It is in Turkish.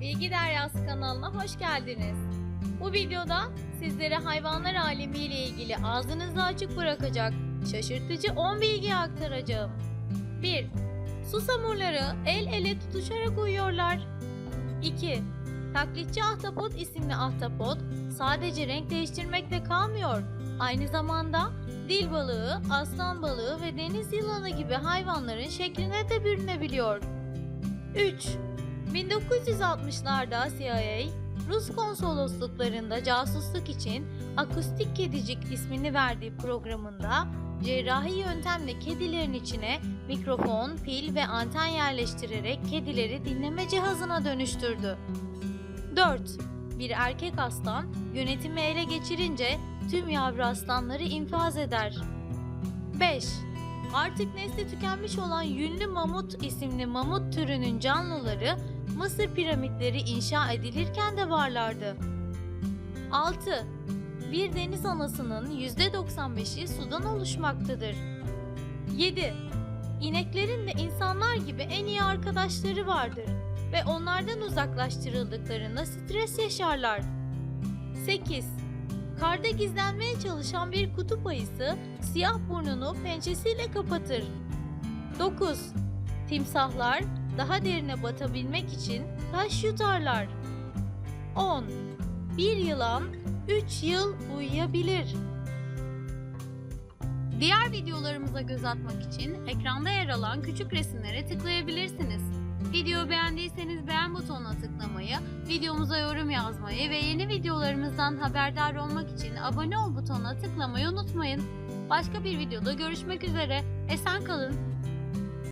Bilgi Deryası kanalına hoş geldiniz. Bu videoda sizlere hayvanlar alemi ile ilgili ağzınızı açık bırakacak şaşırtıcı 10 bilgi aktaracağım. 1. Susamurları el ele tutuşarak uyuyorlar. 2. Taklitçi ahtapot isimli ahtapot sadece renk değiştirmekle kalmıyor. Aynı zamanda dil balığı, aslan balığı ve deniz yılanı gibi hayvanların şekline de bürünebiliyor. 3. 1960'larda CIA, Rus konsolosluklarında casusluk için Akustik Kedicik ismini verdiği programında cerrahi yöntemle kedilerin içine mikrofon, pil ve anten yerleştirerek kedileri dinleme cihazına dönüştürdü. 4. Bir erkek aslan yönetimi ele geçirince tüm yavru aslanları infaz eder. 5. Artık nesli tükenmiş olan yünlü mamut isimli mamut türünün canlıları Mısır piramitleri inşa edilirken de varlardı. 6. Bir deniz anasının %95'i sudan oluşmaktadır. 7. İneklerin de insanlar gibi en iyi arkadaşları vardır ve onlardan uzaklaştırıldıklarında stres yaşarlar. 8. Karda gizlenmeye çalışan bir kutup ayısı siyah burnunu pençesiyle kapatır. 9. Timsahlar daha derine batabilmek için taş yutarlar. 10. Bir yılan 3 yıl uyuyabilir. Diğer videolarımıza göz atmak için ekranda yer alan küçük resimlere tıklayabilirsiniz. Videoyu beğendiyseniz beğen butonuna tıklamayı, videomuza yorum yazmayı ve yeni videolarımızdan haberdar olmak için abone ol butonuna tıklamayı unutmayın. Başka bir videoda görüşmek üzere. Esen kalın.